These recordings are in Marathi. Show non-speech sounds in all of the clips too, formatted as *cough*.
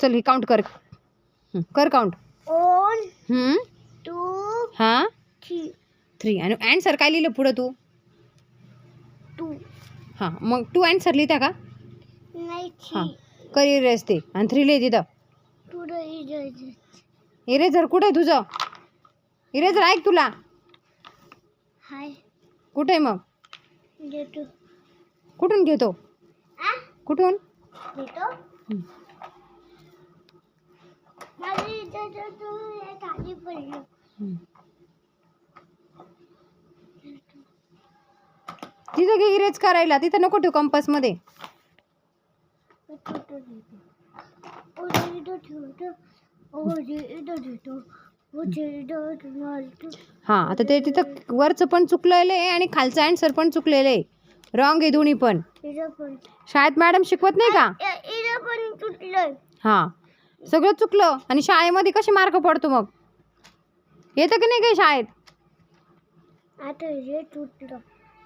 चल हे काउंट कर. कर काउंट वन हं टू हां? थ्री थ्री आणि अँसर काय लिहिलं पुढं तू? टू हां मग टू अँसर लिहिता का? नाही हां. थ्री करिअर असते आणि थ्री लिहि तिथं. इरेझर कुठं आहे तुझं? इरेझर ऐक तुला? हाय. कुठं आहे मग? कुठून घेतो? आ? कुठून? देतो हं. माझी इथे तू हे खाली पडलो. तिथं घे इरेज करायला. तिथं नको ठेवू इथं ठेवतो हां आता ते तिथं वरचं पण चुकलेलं आहे आणि खालचं अँसर पण चुकलेलं आहे. रॉंग आहे दोन्ही पण. शाळेत मॅडम शिकवत नाही का? हां. सगळं चुकलं आणि शाळेमध्ये कसे मार्क पडतो मग? येतं की नाही काही शाळेत? आता हे तुटलं.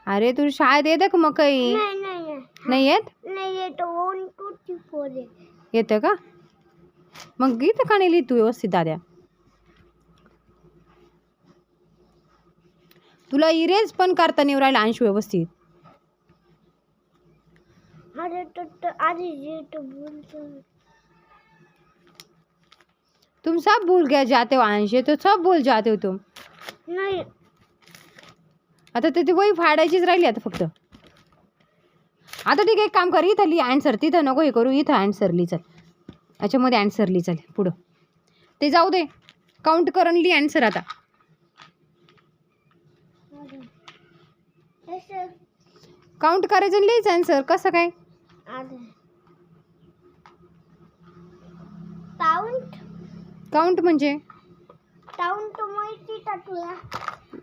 अरे तू शाळेत येतं का मग काही? नाही नाही नाही. नाही येत? नाही येतो. वन टू थ्री फोर आहे येतं का? मग इथं का नाही लिहित तू व्यवस्थित दाद्या? तुला इरेज पण करता नाही राहिला अंश व्यवस्थित. अरे तो तो आधी जे तो बोलतो तुम सब भूल गया जाते हो अंश ये तो सब भूल जाते हो तुम। नाही। आता ते ती वही फाडायचीच राहिली आता फक्त। आता ठीक आहे एक काम कर इथं लिही अँसर तिथं नको हे करू इथं अँसर लिही चल. याच्यामध्ये अँसर लिही चल पुढं. ते जाऊ दे काउंट करून लिही अँसर आता. काउंट करायचं लिहायचं अँसर कसं काय? काउंट काउंट म्हणजे? काउंट माहिती तुला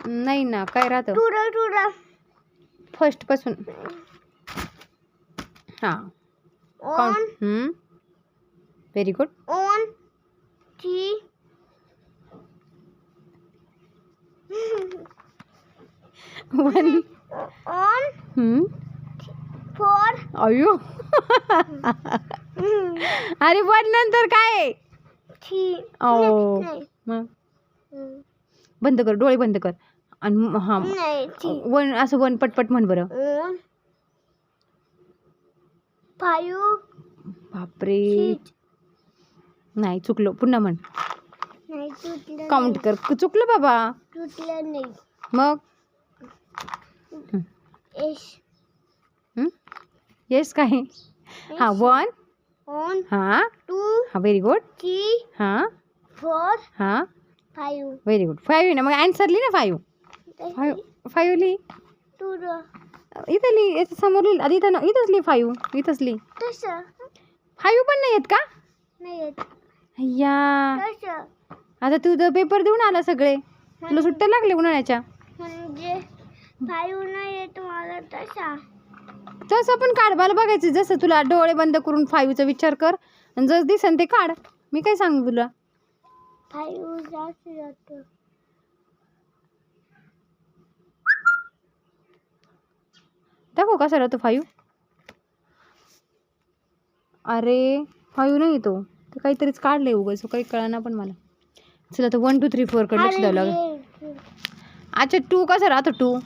नाही ना काय राहतं? तुला तुला फर्स्टपासून हाँ. On count very good on three one on four अयो. *laughs* अरे वन नंतर काय? थ्री ओ नाही. मग? बंद कर डोळे बंद कर. आणि हां नाही वन असं वन पटपट म्हण बरं. बापरे. नाही चुकलो. पुन्हा म्हण. नाही तुटलं काउंट कर. चुकलं बाबा. तुटलं नाही. मग? एश येस काय? हां वन ऑन हां। टू हां व्हेरी गुड थ्री हां। फोर हां। फाईव्ह व्हेरी गुड फाईव्ह ना मग अँसर लिही ना फाईव्ह फाईव्ह फाईव्ह लिही टू इथं लिही याच्या समोर लिही आधी इथं न- इथंच लिही फाईव्ह इथंच लिही तसं फाईव्ह पण नाही येत का? नाही येत। अय्या। आता तुझं पेपर देऊन आला सगळे. तुला सुट्ट्या लागले उन्हाळ्याच्या. म्हणजे फाईव्ह नाही येत मला तसा. तसं पण काढ मला बघायचं. जसं तुला डोळे बंद करून फाईव्हचा विचार कर आणि जसं दिसन ते काढ. मी काय सांगू तुला? फाईव्ह जास्त जातो. दाखव कसा राहतो फाईव्ह अरे फाईव्ह नाही तो. ते काहीतरीच काढलंय उगाच. काही कळना पण मला. चला तर वन टू थ्री फोरकडे लक्ष द्यावं लागेल. अच्छा टू कसा राहतो टू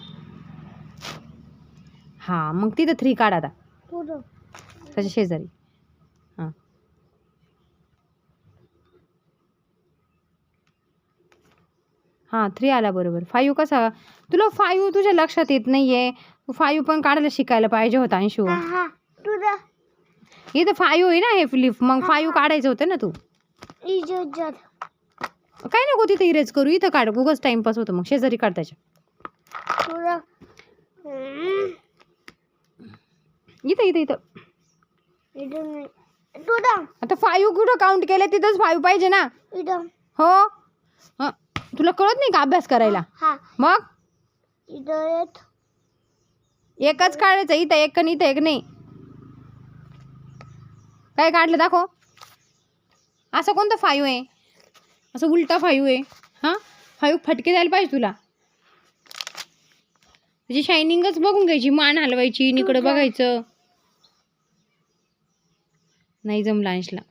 हां मग तिथं थ्री काढ आता. पुढं. त्याच्या शेजारी. हां. हां थ्री आला बरोबर. फाईव्ह कसा? तुला फाईव्ह तुझ्या लक्षात येत नाही आहे तू फाईव्ह पण काढायला शिकायला पाहिजे होता अंशू. हा हा तुझं इथं फाईव्ह आहे ना हे फ्लिप मग फाईव्ह काढायचं होतं ना तू? काय नको तिथं इरेज करू? इथं काढ. उगाच टाइमपास होतं. मग शेजारी काढ त्याच्या. तुझं हम्म. इथं इथं इथं. इथं नाही. तुझं आता फाईव्ह कुठं काउंट केलं तिथंच फाईव्ह पाहिजे ना. इथं. हो? हं. तुला कळत नाही का अभ्यास करायला? हा. मग? इथं एकच काढायचं इथं एक आणि इथं एक नाही. काय काढलं दाखव. असं कोणतं फाईव्ह आहे? असं उलटा फाईव्ह आहे. हां? फाईव्ह फटके द्यायला पाहिजे तुला. त्याची शायनिंगच बघून घ्यायची मान हलवायची इकडं बघायचं. नाही जमलं अंशला.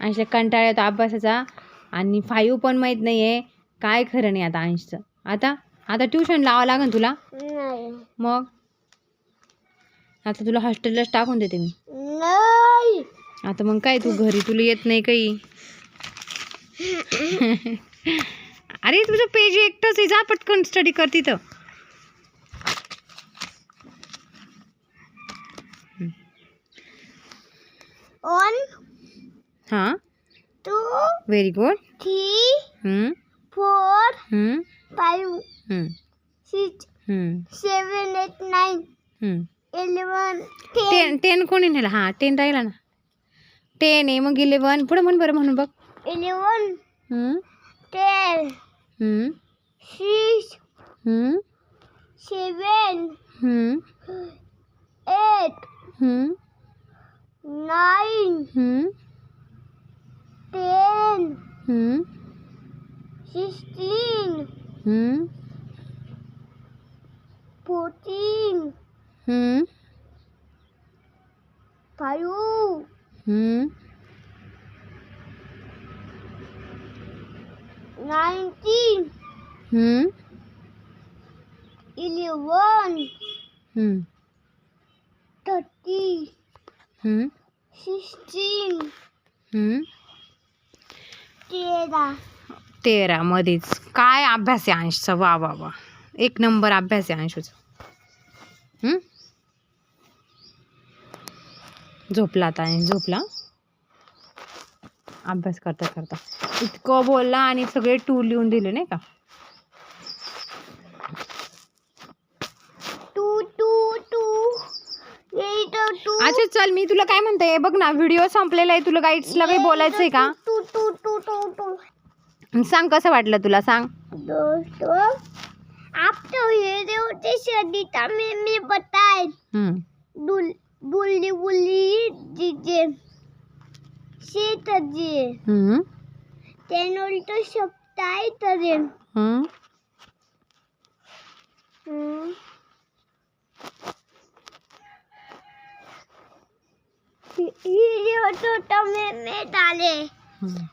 अंशला कंटाळा येतो अभ्यासाचा आणि फाईव्ह पण माहीत नाही आहे काय खरं नाही आता अंशचं. आता आता ट्युशन लावावं लागेल तुला? नाही. मग? आता तुला हॉस्टेललाच टाकून देते मी. नाही. आता मग काय तू घरी? तुला येत नाही काही? *laughs* *laughs* अरे तुझं पेज एकटंच आहे. जा पटकन स्टडी कर तिथं. वन हां two very good three hmm, four hmm, five hmm, six hmm, seven eight nine hmm. Eleven ten ten ten कोणी नेलं हां टेन राहिला ना टेन आहे मग इलेवन पुढं म्हण बरं म्हणून बघ eleven hmm, ten hmm, six hmm, seven hmm, eight hmm, nine, hmm? ten, hmm? sixteen, hmm? fourteen, hmm? five, hmm? nineteen, hmm? eleven, hmm? thirty. Hmm, sixteen. Hmm. तेरा. तेरा मध्येच. काय अभ्यास आहे अंशचा? वा वा वा. एक नंबर अभ्यास आहे अंशूचा. हम्म? झोपला आता अंश झोपला. अभ्यास करता करता. इतकं बोलला आणि सगळे टू लिहून दिले नाही का two two two eight two अच्छा चल मी तुला काय म्हणते बघ ना व्हिडिओ संपलेला आहे तुला गाईड्सला काही बोलायचं आहे का? Two two two two two सांग कसं वाटलं तुला सांग. दोस्तों आपको ये होते सदिता में मैं बताए हम्म, दुल बुल्ली बुल्ली दीजिए शेत जी हम्म, त्यानं तो सप्ताह तरे. हम्म. ये तो तमे में डाले हम्म.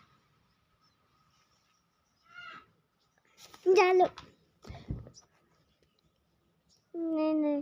झालं नाही नाही